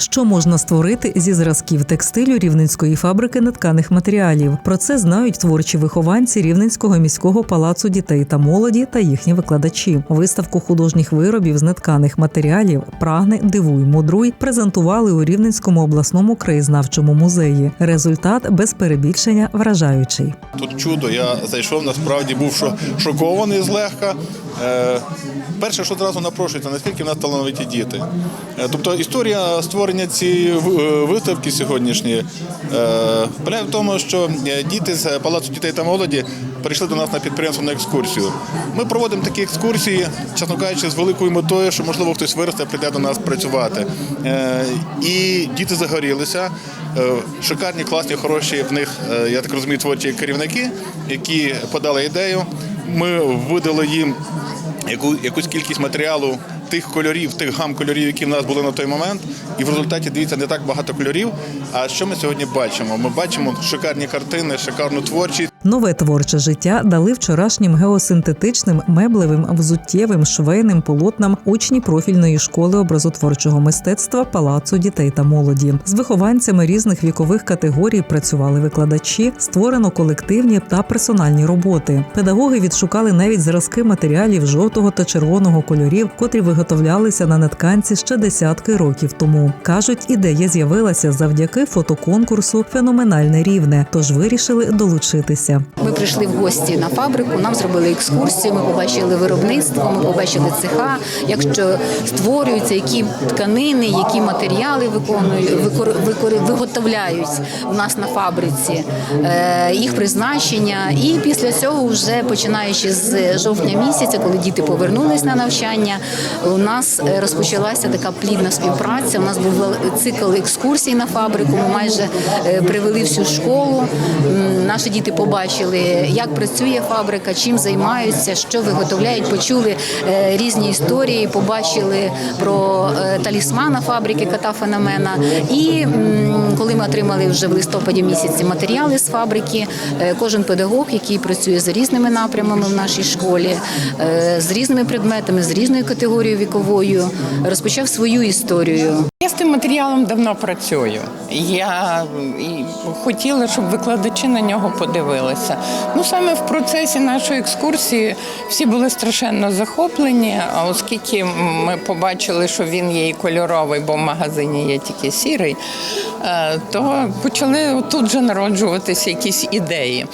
що можна створити зі зразків текстилю рівненської фабрики нетканих матеріалів. Про це знають творчі вихованці Рівненського міського палацу дітей та молоді та їхні викладачі. Виставку художніх виробів з нетканих матеріалів прагне дивуй, мудруй презентували у Рівненському обласному краєзнавчому музеї. Результат без перебільшення вражаючий. Тут чудо, я зайшов, насправді був шо- шокований злегка. Е, перше, що одразу напрошується, наскільки в нас талановиті діти. Е, тобто історія створення цієї е, виставки сьогоднішньої е, полягає в тому, що е, діти з Палацу дітей та молоді прийшли до нас на підприємство на екскурсію. Ми проводимо такі екскурсії, чесно кажучи, з великою метою, що можливо хтось виросте, прийде до нас працювати. І діти загорілися. Шикарні, класні, хороші в них, я так розумію, творчі керівники, які подали ідею. Ми видали їм яку, якусь кількість матеріалу тих кольорів, тих гам кольорів, які в нас були на той момент. І в результаті дивіться не так багато кольорів. А що ми сьогодні бачимо? Ми бачимо шикарні картини, шикарну творчість. Нове творче життя дали вчорашнім геосинтетичним меблевим, взуттєвим, швейним полотнам учні профільної школи образотворчого мистецтва Палацу дітей та молоді. З вихованцями різних вікових категорій працювали викладачі, створено колективні та персональні роботи. Педагоги відшукали навіть зразки матеріалів жовтого та червоного кольорів, котрі виготовлялися на нетканці ще десятки років тому. кажуть, ідея з'явилася завдяки фотоконкурсу Феноменальне рівне, тож вирішили долучитися. Ми прийшли в гості на фабрику, нам зробили екскурсію. Ми побачили виробництво, ми побачили цеха, як що створюються, які тканини, які матеріали виконують, виготовляють у нас на фабриці, е, їх призначення. І після цього, вже починаючи з жовтня місяця, коли діти повернулись на навчання, у нас розпочалася така плідна співпраця. У нас був цикл екскурсій на фабрику. Ми майже е, привели всю школу. Наші діти побачили, як працює фабрика, чим займаються, що виготовляють. Почули е, різні історії, побачили про е, талісмана фабрики кота феномена. І коли ми отримали вже в листопаді місяці матеріали з фабрики, е, кожен педагог, який працює за різними напрямами в нашій школі, з різними предметами, з різною категорією віковою, розпочав свою історію. Я з тим матеріалом давно працюю. Я хотіла, щоб викладачі на нього подивилися. Ну саме в процесі нашої екскурсії всі були страшенно захоплені. А оскільки ми побачили, що він є і кольоровий, бо в магазині є тільки сірий, е, то почали тут же народжуватися якісь ідеї.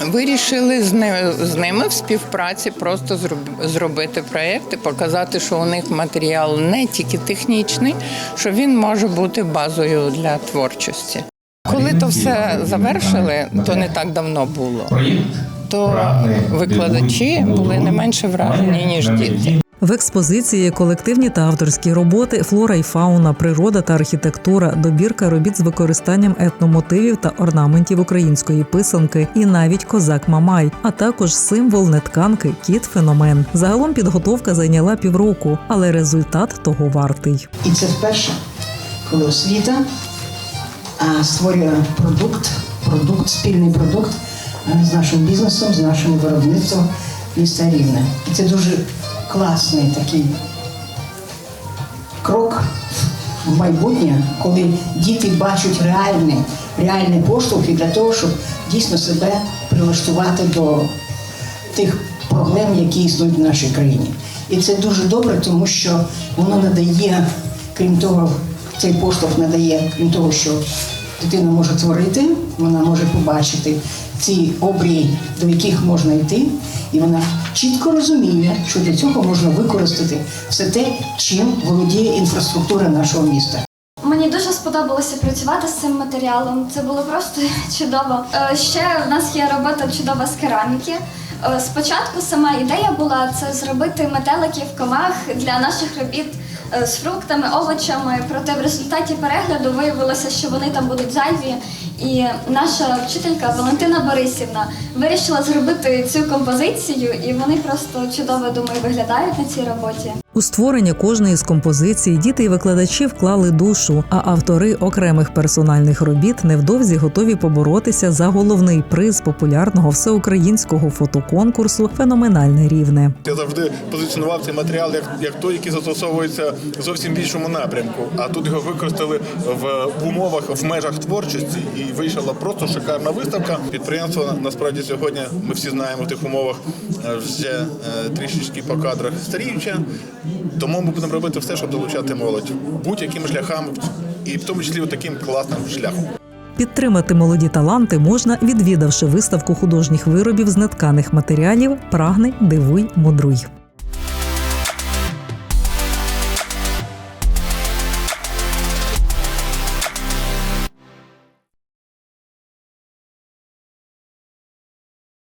Вирішили з ними, в співпраці просто зробити проєкт і показати, що у них матеріал не тільки технічний, що він може бути базою для творчості. Коли то все завершили, то не так давно було. То викладачі були не менше вражені, ніж діти. В експозиції колективні та авторські роботи, флора і фауна, природа та архітектура, добірка робіт з використанням етномотивів та орнаментів української писанки, і навіть козак Мамай, а також символ нетканки кіт феномен. Загалом підготовка зайняла півроку, але результат того вартий. І це вперше, коли освіта створює продукт, продукт, спільний продукт з нашим бізнесом, з нашим виробництвом міста Рівне. І це дуже класний такий крок в майбутнє, коли діти бачать реальний, реальний поштовх для того, щоб дійсно себе прилаштувати до тих проблем, які існують в нашій країні. І це дуже добре, тому що воно надає, крім того, цей поштовх надає, крім того, що дитина може творити, вона може побачити ці обрії, до яких можна йти, і вона чітко розуміє, що для цього можна використати все те, чим володіє інфраструктура нашого міста. Мені дуже сподобалося працювати з цим матеріалом. Це було просто чудово. Е, Ще в нас є робота чудова з кераміки. Е, Спочатку сама ідея була це зробити метеликів комах для наших робіт з фруктами, овочами. Проте в результаті перегляду виявилося, що вони там будуть зайві. І наша вчителька Валентина Борисівна вирішила зробити цю композицію, і вони просто чудово думаю виглядають на цій роботі. У створення кожної з композицій діти і викладачі вклали душу, а автори окремих персональних робіт невдовзі готові поборотися за головний приз популярного всеукраїнського фотоконкурсу Феноменальне рівне. Я завжди позиціонував цей матеріал як, як той, який застосовується в зовсім більшому напрямку. А тут його використали в, в умовах в межах творчості, і вийшла просто шикарна виставка. Підприємство насправді сьогодні ми всі знаємо в тих умовах е, вже е, трішечки по кадрах старіюче. Тому ми будемо робити все, щоб долучати молодь будь-якими шляхами, і в тому числі таким класним шляхом. Підтримати молоді таланти можна, відвідавши виставку художніх виробів з нетканих матеріалів Прагни, дивуй, мудруй.